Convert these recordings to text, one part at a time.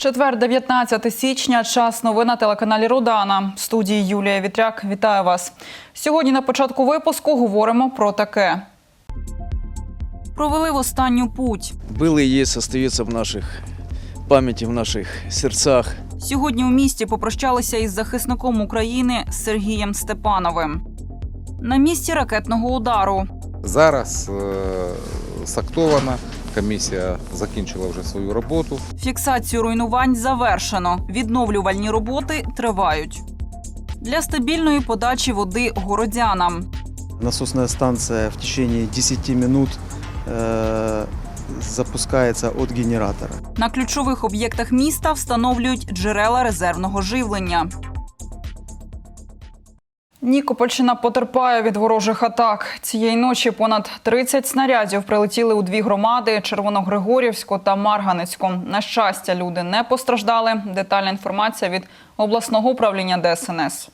Четвер, 19 січня, час новин на телеканалі Рудана. В студії Юлія Вітряк. Вітаю вас. Сьогодні на початку випуску говоримо про таке. Провели в останню путь. Был и есть, в наших памяти, в наших сердцах. Сьогодні у місті попрощалися із захисником України Сергієм Степановим. На місці ракетного удару Зараз е, сактована. Комісія закінчила вже свою роботу. Фіксацію руйнувань завершено. Відновлювальні роботи тривають. Для стабільної подачі води городянам. Насосная станция в течение 10 минут э, запускается от генератора. На ключових об'єктах міста встановлюють джерела резервного живлення. Нікопольщина потерпає від ворожих атак. Цієї ночі понад 30 снарядів прилетіли у дві громади Червоногригорівську та Марганецьку. На щастя, люди не постраждали. Детальна інформація від обласного управління ДСНС.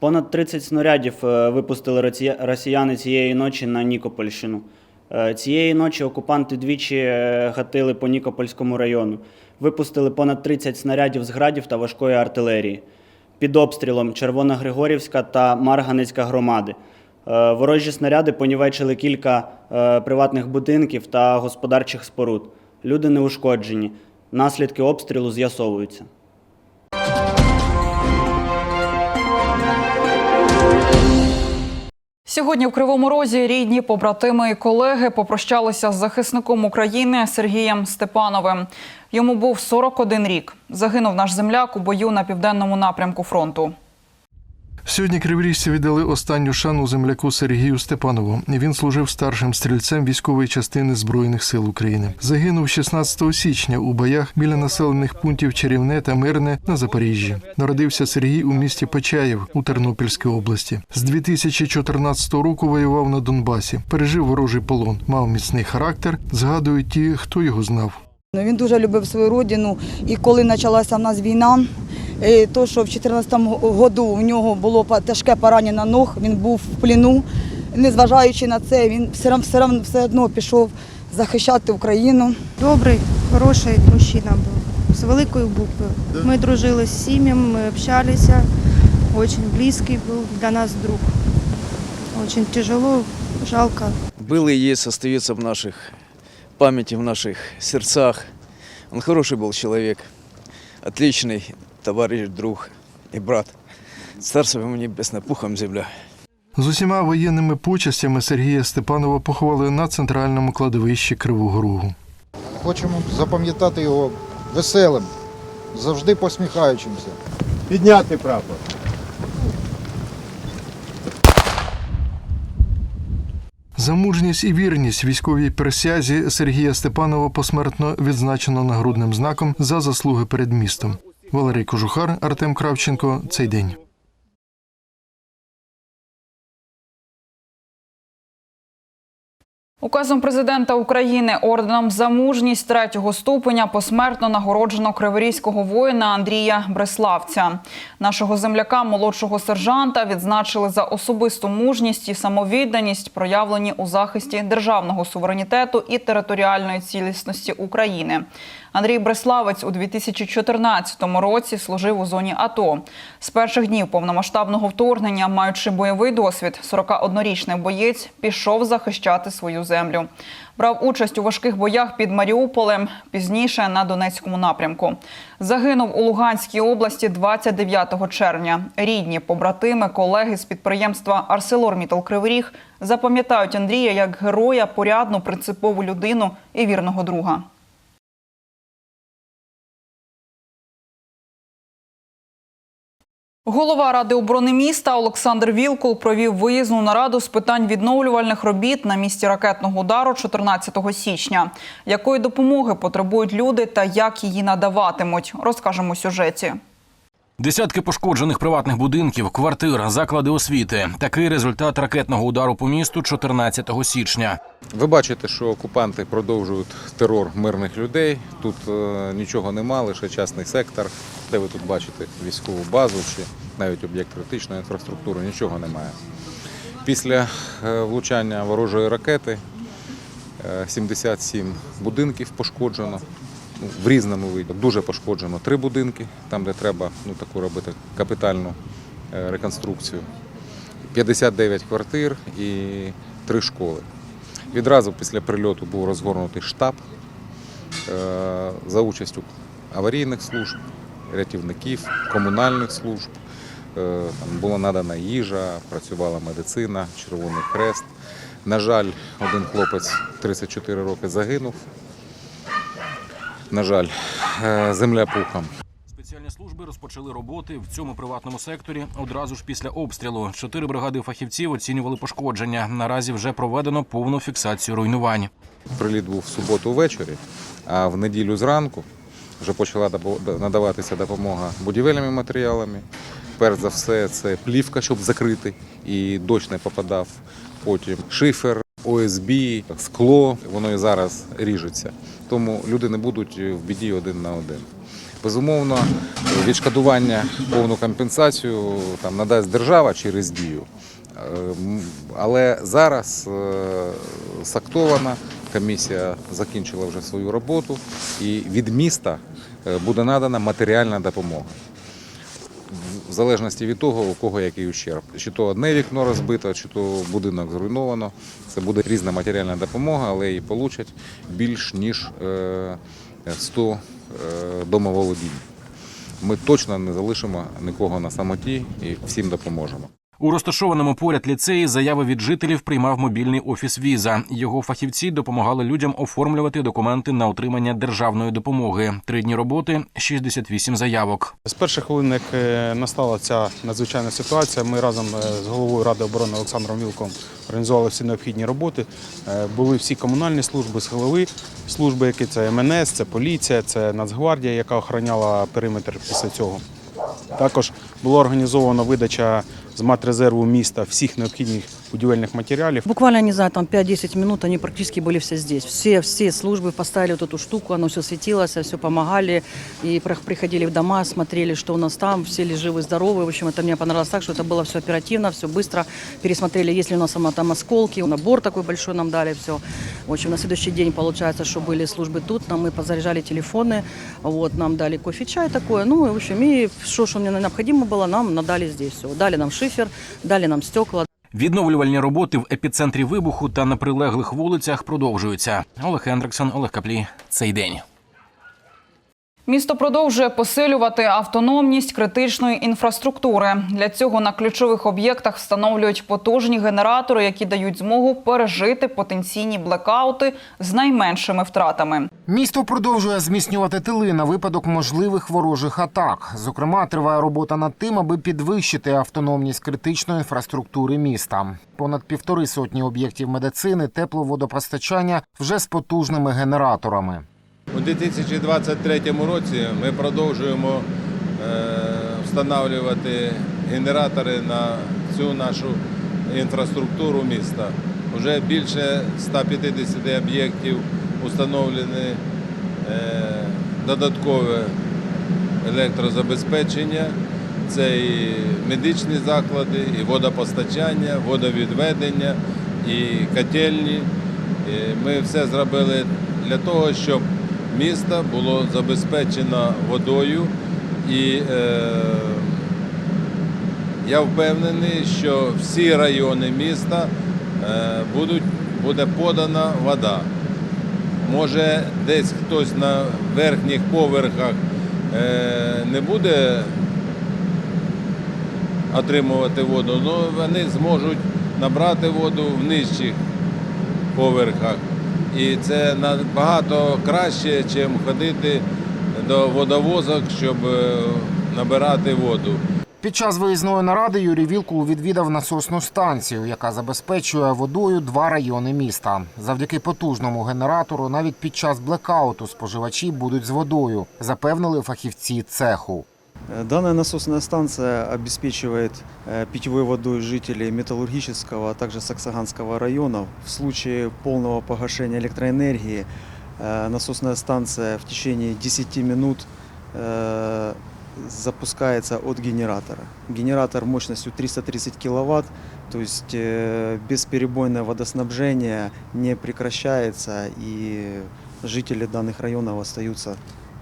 Понад 30 снарядів е, випустили росія- росіяни цієї ночі на Нікопольщину. Е, Цієї ночі окупанти двічі е, гатили по Нікопольському району. Випустили понад 30 снарядів з градів та важкої артилерії. Під обстрілом Червоногригорівська та Марганецька громади. Е, Ворожі снаряди понівечили кілька приватних будинків та господарчих споруд. Люди не ушкоджені. Наслідки обстрілу з'ясовуються. Сьогодні в Кривому Розі рідні, побратими і колеги попрощалися з захисником України Сергієм Степановим. Йому був 41 рік. Загинув наш земляк у бою на південному напрямку фронту. Сьогодні криворіжці віддали останню шану земляку Сергію Степанову. Він служив старшим стрільцем військової частини Збройних сил України. Загинув 16 січня у боях біля населених пунктів Чарівне та Мирне на Запоріжжі. Народився Сергій у місті Почаєв у Тернопільській області. З 2014 року воював на Донбасі, пережив ворожий полон, мав міцний характер. Згадують ті, хто його знав. Ну, Він дуже любив свою родину. І коли почалася в нас війна, то що в 2014 году у нього було па- тяжке поранення ног, він був в плену. Незважаючи на це, він все, рав- все, рав- все одно пішов захищати Україну. Добрий, хороший мужчина був, з великою буквою. Ми дружили з сім'ями, ми общалися, дуже близький був для нас друг. Очень тяжело, жалко. Был и есть, остается в наших памяти, в наших сердцах. Он хороший был человек, отличный товарищ, друг и брат. Царство ему небесное, пухом земля. З усіма воєнними почастями Сергія Степанова поховали на центральному кладовищі Кривого Рогу. Хочемо запам'ятати його веселим, завжди посміхаючимся. Підняти прапор. За мужність і вірність військовій присязі Сергія Степанова посмертно відзначено нагрудним знаком за заслуги перед містом. Валерій Кожухар, Артем Кравченко. Цей день. Указом президента України орденом за мужність третього ступеня посмертно нагороджено криворізького воїна Андрія Бреславця. Нашого земляка, молодшого сержанта, відзначили за особисту мужність і самовідданість, проявлені у захисті державного суверенітету і територіальної цілісності України. Андрій Бреславець у 2014 році служив у зоні АТО. З перших днів повномасштабного вторгнення, маючи бойовий досвід, 41-річний боєць пішов захищати свою землю. Брав участь у важких боях під Маріуполем, пізніше на Донецькому напрямку. Загинув у Луганській області 29 червня. Рідні, побратими, колеги з підприємства «Арселормітал Кривий Ріг» запам'ятають Андрія як героя, порядну, принципову людину і вірного друга. Голова ради оборони міста Олександр Вілкул провів виїзну нараду з питань відновлювальних робіт на місці ракетного удару 14 січня. Якої допомоги потребують люди та як її надаватимуть, розкажемо у сюжеті. Десятки пошкоджених приватних будинків, квартир, заклади освіти. Такий результат ракетного удару по місту 14 січня. Ви бачите, що окупанти продовжують терор мирних людей. Тут е, нічого нема, лише частний сектор, де ви тут бачите військову базу чи навіть об'єкт критичної інфраструктури, нічого немає. Після е, влучання ворожої ракети е, 77 будинків пошкоджено. В різному виді. Дуже пошкоджено три будинки, там, де треба ну, таку робити капітальну е, реконструкцію. 59 квартир і три школи. Відразу після прильоту був розгорнутий штаб е, за участю аварійних служб, рятівників, комунальних служб. Е, Там була надана їжа, працювала медицина, Червоний Хрест. На жаль, один хлопець 34 роки загинув. На жаль, е, земля пухом. Спеціальні служби розпочали роботи в цьому приватному секторі одразу ж після обстрілу. Чотири бригади фахівців оцінювали пошкодження. Наразі вже проведено повну фіксацію руйнувань. Приліт був в суботу ввечері, а в неділю зранку вже почала надаватися допомога будівельними матеріалами. Перш за все, це плівка, щоб закрити, і дощ не попадав. Потім шифер, ОСБ, скло, воно і зараз ріжеться. Тому люди не будуть в біді один на один. Безумовно, відшкодування, повну компенсацію там надасть держава через дію. Е, Але зараз е, сактована, комісія закінчила вже свою роботу, і від міста е, буде надана матеріальна допомога. Залежності від того, у кого який ущерб. Чи то одне вікно розбито, чи то будинок зруйновано. Це буде різна матеріальна допомога, але її получать більш ніж е, 100 е, домоволодінь. Ми точно не залишимо нікого на самоті і всім допоможемо. У розташованому поряд ліцеї заяви від жителів приймав мобільний офіс Віза. Його фахівці допомагали людям оформлювати документи на отримання державної допомоги. Три дні роботи, 68 заявок. З перших хвилин, як е, настала ця надзвичайна ситуація, ми разом е, з головою Ради оборони Олександром Вілком організували всі необхідні роботи. Е, Були всі комунальні служби, силові служби, які це МНС, це поліція, це Нацгвардія, яка охороняла периметр після цього. Також була організована видача з матрезерву міста всіх необхідних будівельних матеріалів. Буквально, не знаю, там 5-10 минут они практически были все здесь. Все, все службы поставили вот эту штуку, оно все светилось, все помогали. И про- приходили в дома, смотрели, что у нас там, все ли живы, здоровы. В общем, это мне понравилось так, что это было все оперативно, все быстро. Пересмотрели, есть ли у нас сама там осколки. Набор такой большой нам дали, все. В общем, на следующий день, получается, что были службы тут, нам мы позаряжали телефоны, вот, нам дали кофе, чай такое. Ну, и, в общем, и что, что мне необходимо было, нам надали здесь все. Дали нам шифер, дали нам стекла, Відновлювальні роботи в епіцентрі вибуху та на прилеглих вулицях продовжуються. Олег Хендриксон, Олег Каплі. Цей день. Місто продовжує посилювати автономність критичної інфраструктури. Для цього на ключових об'єктах встановлюють потужні генератори, які дають змогу пережити потенційні блекаути з найменшими втратами. Місто продовжує зміцнювати тили на випадок можливих ворожих атак. Зокрема, триває робота над тим, аби підвищити автономність критичної інфраструктури міста. Понад півтори сотні об'єктів медицини, тепловодопостачання вже з потужними генераторами. У 2023 році ми продовжуємо е, встановлювати генератори на всю нашу інфраструктуру міста. Уже більше 150 об'єктів установлені е, додаткове електрозабезпечення. Це і медичні заклади, і водопостачання, водовідведення, і котельні. Ми все зробили для того, щоб місто було забезпечено водою. І е, я впевнений, що всі райони міста е, будуть, буде подана вода. Може, десь хтось на верхніх поверхах е, не буде отримувати воду, але вони зможуть набрати воду в нижчих поверхах. І це набагато краще, ніж ходити до водовозок, щоб е, набирати воду. Під час виїзної наради Юрій Вілкул відвідав насосну станцію, яка забезпечує водою два райони міста. Завдяки потужному генератору, навіть під час блекауту споживачі будуть з водою, запевнили фахівці цеху. Э, Данная насосная станция обеспечивает э, питьевой водой жителей Металлургического, а также Саксаганского районов. В случае полного погашения электроэнергии э, насосная станция в течение 10 минут запускается от генератора. Генератор мощностью 330 киловатт, то есть бесперебойное водоснабжение не прекращается и жители данных районов остаются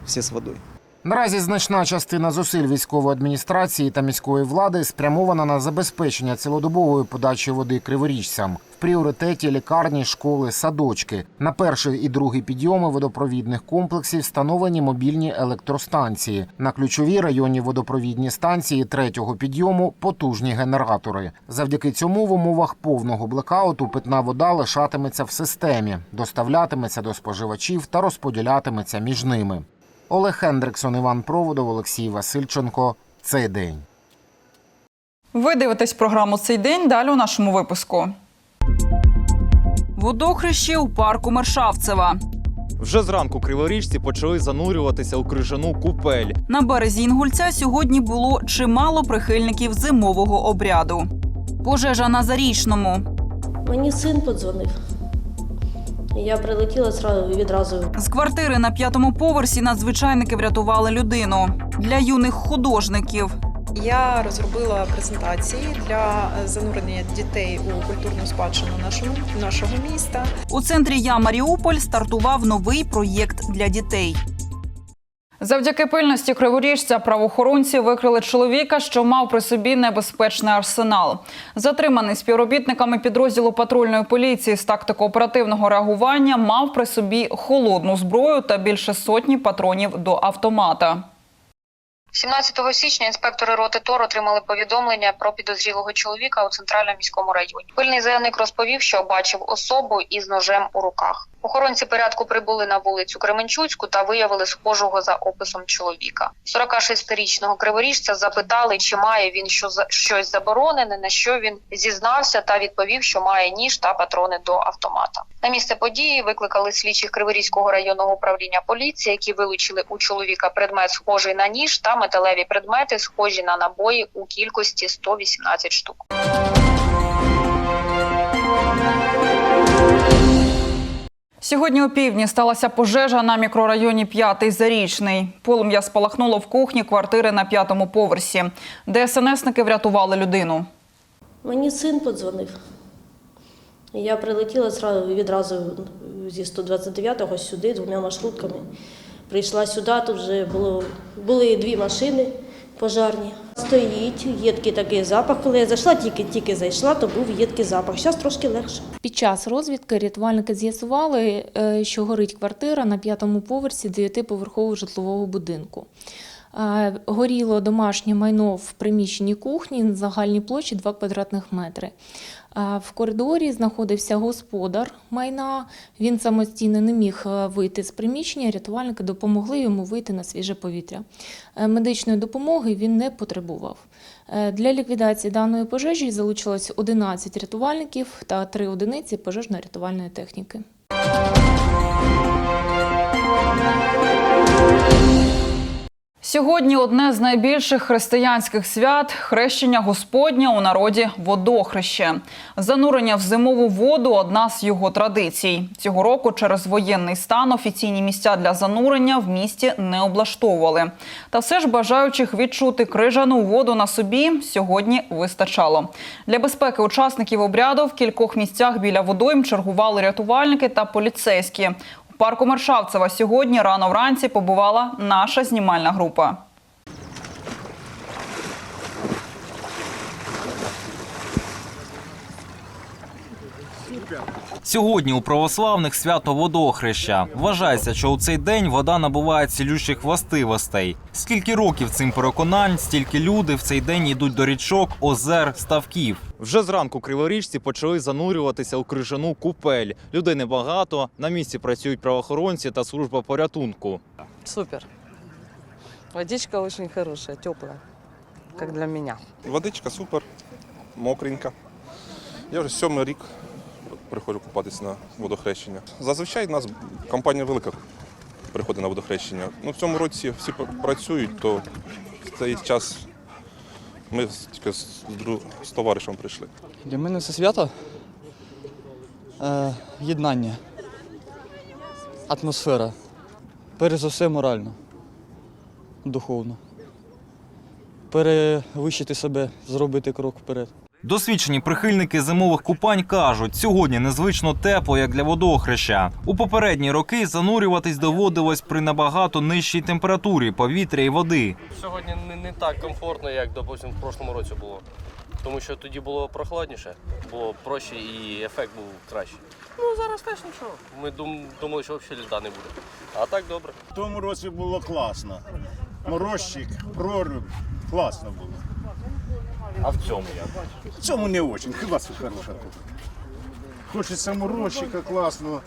все с водой. Наразі значна частина зусиль військової адміністрації та міської влади спрямована на забезпечення цілодобової подачі води криворіжцям. В пріоритеті лікарні, школи, садочки. На перший і другий підйоми водопровідних комплексів встановлені мобільні електростанції. На ключові районні водопровідні станції третього підйому потужні генератори. Завдяки цьому в умовах повного блекауту питна вода лишатиметься в системі, доставлятиметься до споживачів та розподілятиметься між ними. Олег Хендриксон, Іван Проводов, Олексій Васильченко. Цей день. Ви дивитесь програму цей день. Далі у нашому випуску. Водохрещі у парку Мершавцева. Вже зранку криворіжці почали занурюватися у крижану купель. На березі Інгульця сьогодні було чимало прихильників зимового обряду. Пожежа на зарічному. Мені син подзвонив. Я прилетіла відразу. З квартири на п'ятому поверсі надзвичайники врятували людину для юних художників. Я розробила презентації для е, занурення дітей у культурну спадщину нашого, нашого міста. У центрі Я Маріуполь стартував новий проєкт для дітей. Завдяки пильності криворіжця правоохоронці викрили чоловіка, що мав при собі небезпечний арсенал. Затриманий співробітниками підрозділу патрульної поліції з тактико-оперативного реагування мав при собі холодну зброю та більше сотні патронів до автомата. 17 січня інспектори роти ТОР отримали повідомлення про підозрілого чоловіка у центральному міському районі. Пильний заявник розповів, що бачив особу із ножем у руках. Охоронці порядку прибули на вулицю Кременчуцьку та виявили схожого за описом чоловіка. 46-річного криворіжця запитали, чи має він щось заборонене, на що він зізнався та відповів, що має ніж та патрони до автомата. На місце події викликали слідчих Криворізького районного управління поліції, які вилучили у чоловіка предмет схожий на ніж та металеві предмети, схожі на набої у кількості 118 штук. Сьогодні у півдні сталася пожежа на мікрорайоні П'ятий Зарічний. Полум'я спалахнуло в кухні квартири на п'ятому поверсі. ДСНСники врятували людину. Мені син подзвонив. Я прилетіла відразу зі 129-го сюди двома маршрутками. Прийшла сюди, тут вже було, були дві машини пожарні. Стоїть, їдкий такий запах. Коли я зайшла, тільки тільки зайшла, то був їдкий запах. Зараз трошки легше. Під час розвідки рятувальники з'ясували, е, що горить квартира на п'ятому поверсі дев'ятиповерхового житлового будинку. Е, Горіло домашнє майно в приміщенні кухні на загальній площі 2 квадратних метри. В коридорі знаходився господар майна. Він самостійно не міг е, вийти з приміщення. Рятувальники допомогли йому вийти на свіже повітря. Е, Медичної допомоги він не потребував. Е, Для ліквідації даної пожежі залучилось 11 рятувальників та 3 одиниці пожежно-рятувальної техніки. Сьогодні одне з найбільших християнських свят хрещення Господня у народі водохреще. Занурення в зимову воду одна з його традицій. Цього року через воєнний стан офіційні місця для занурення в місті не облаштовували. Та все ж бажаючих відчути крижану воду на собі сьогодні вистачало. Для безпеки учасників обряду в кількох місцях біля водойм чергували рятувальники та поліцейські. Парку Маршавцева сьогодні рано вранці побувала наша знімальна група. Сьогодні у православних свято водохреща. Вважається, що у цей день вода набуває цілющих властивостей. Скільки років цим переконань, стільки люди в цей день йдуть до річок, озер, ставків. Вже зранку криворіжці почали занурюватися у крижану купель. Людей небагато. На місці працюють правоохоронці та служба порятунку. Супер. Водичка очень хорошая, теплая, как для меня. Водичка супер, мокренька. Я вже сьомий рік приходжу купатися на водохрещення. Зазвичай у нас компанія велика приходить на водохрещення. Ну, в цьому році всі працюють, то в цей час ми тільки з, з товаришем прийшли. Для мене це свято е, єднання, атмосфера. Перш за все морально, духовно. перевищити себе, зробити крок вперед. Досвідчені прихильники зимових купань кажуть, сьогодні незвично тепло, як для водохреща. У попередні роки занурюватись доводилось при набагато нижчій температурі повітря і води. Сьогодні не, не так комфортно, як, допустимо, в прошлому році було. Тому що тоді було прохладніше, було проще і ефект був кращий. Ну зараз теж нічого. Ми дум, думали, що взагалі льда не буде. А так добре. В тому році було класно. Морозчик, проруб, класно було. А в цьому як? В цьому не дуже, хіба це хороша тут. Хочеться морозчика класного.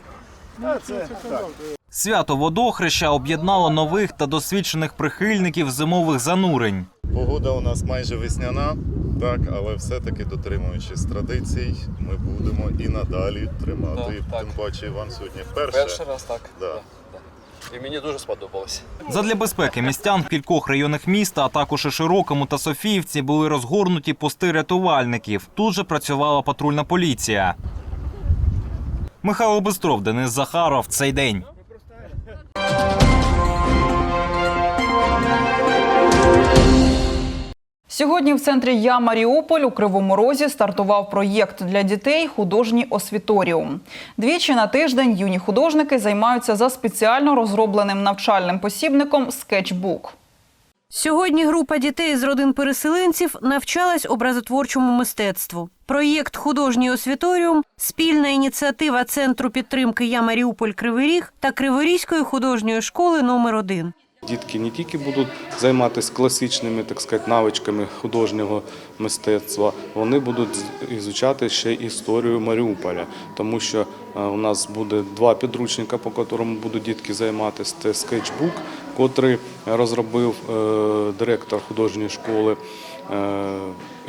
А це так. Свято водохреща об'єднало нових та досвідчених прихильників зимових занурень. Погода у нас майже весняна, так, але все-таки дотримуючись традицій, ми будемо і надалі тримати. Так, так. Тим паче Іван сьогодні вперше. Перший раз так. Да. І мені дуже сподобалось. Задля безпеки містян в кількох районах міста, а також і Широкому та Софіївці були розгорнуті пости рятувальників. Тут же працювала патрульна поліція. Михайло Бистров, Денис Захаров. Цей день. Сьогодні в центрі Я Маріуполь у Кривому Розі стартував проєкт для дітей Художній освіторіум. Двічі на тиждень юні художники займаються за спеціально розробленим навчальним посібником Скетчбук. Сьогодні група дітей з родин переселенців навчалась образотворчому мистецтву. Проєкт Художній освіторіум спільна ініціатива Центру підтримки Я Маріуполь Кривий Ріг та Криворізької художньої школи номер 1 Дітки не тільки будуть займатися класичними, так сказати, навичками художнього мистецтва, вони будуть ізучати ще історію Маріуполя, тому що е, у нас буде два підручника, по якому будуть дітки займатися. Це скетчбук, котрий розробив е, директор художньої школи е,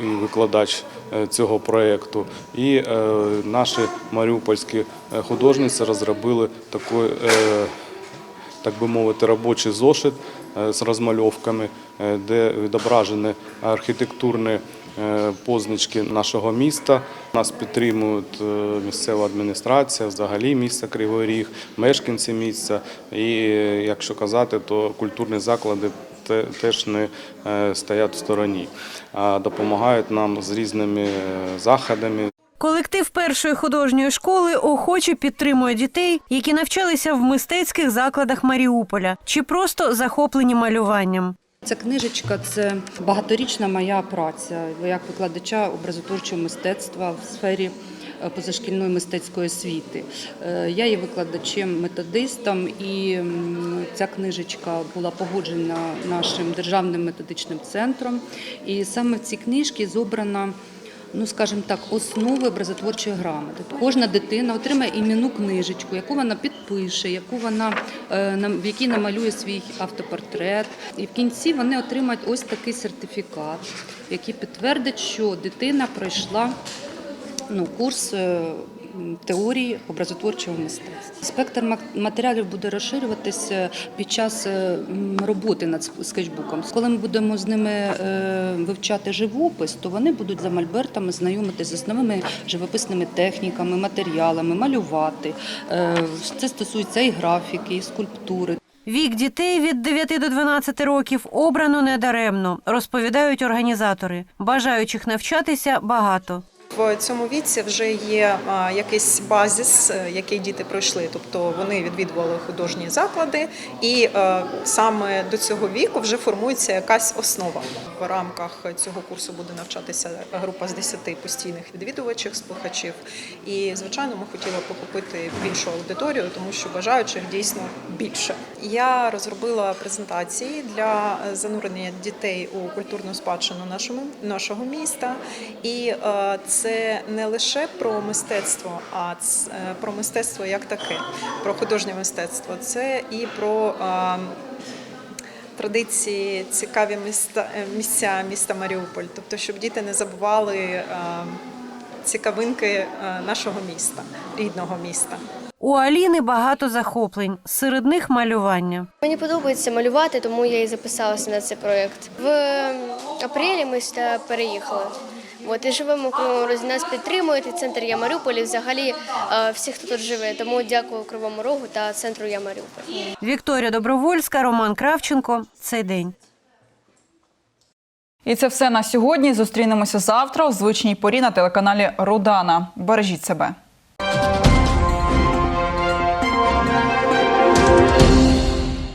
і викладач цього проєкту. І наші маріупольські художниці розробили такий так би мовити, робочий зошит е, з розмальовками, е, де відображені архітектурні е, позначки нашого міста. Нас підтримують місцева адміністрація, взагалі місто Кривий Ріг, мешканці місця. І якщо казати, то культурні заклади теж не стоять в стороні, а допомагають нам з різними заходами. Колектив першої художньої школи охоче підтримує дітей, які навчалися в мистецьких закладах Маріуполя чи просто захоплені малюванням. Ця книжечка це багаторічна моя праця як викладача образотворчого мистецтва в сфері е, позашкільної мистецької освіти. Е, Я є викладачем методистом, і ця книжечка була погоджена нашим державним методичним центром. І саме в цій книжці зобрана. Ну, скажімо так, основи образотворчої грамоти. Кожна дитина отримає іменну книжечку, яку вона підпише, яку вона е, в якій намалює свій автопортрет. І в кінці вони отримають ось такий сертифікат, який підтвердить, що дитина пройшла ну, курс е, теорії образотворчого мистецтва. Спектр матеріалів буде розширюватися під час е, роботи над скетчбуком. Коли ми будемо з ними е, вивчати живопис, то вони будуть за мольбертами знайомитися з основними живописними техніками, матеріалами, малювати. Е, Це стосується і графіки, і скульптури. Вік дітей від 9 до 12 років обрано недаремно, розповідають організатори. Бажаючих навчатися багато. В цьому віці вже є якийсь базис, е, який діти пройшли. Тобто вони відвідували художні заклади, і е, саме до цього віку вже формується якась основа. В рамках цього курсу буде навчатися група з 10 постійних відвідувачів, слухачів. І звичайно, ми хотіли б охопити більшу аудиторію, тому що бажаючих дійсно більше. Я розробила презентації для е, занурення дітей у культурну спадщину нашого міста. І е, це не лише про мистецтво, а е, про мистецтво як таке, про художнє мистецтво. Це і про традиції, цікаві міста, е, місця міста Маріуполь. Тобто, щоб діти не забували цікавинки е, нашого міста, рідного міста. У Аліни багато захоплень, серед них малювання. Мені подобається малювати, тому я і записалася на цей проєкт. В апрелі ми сюди переїхали. От, і живемо в Кривому Розі. Нас підтримують і центр Я Маріуполь, і взагалі е, всі, хто тут живе. Тому дякую Кривому Рогу та центру Я Маріуполь. Вікторія Добровольська, Роман Кравченко. Цей день. І це все на сьогодні. Зустрінемося завтра у звичній порі на телеканалі Рудана. Бережіть себе.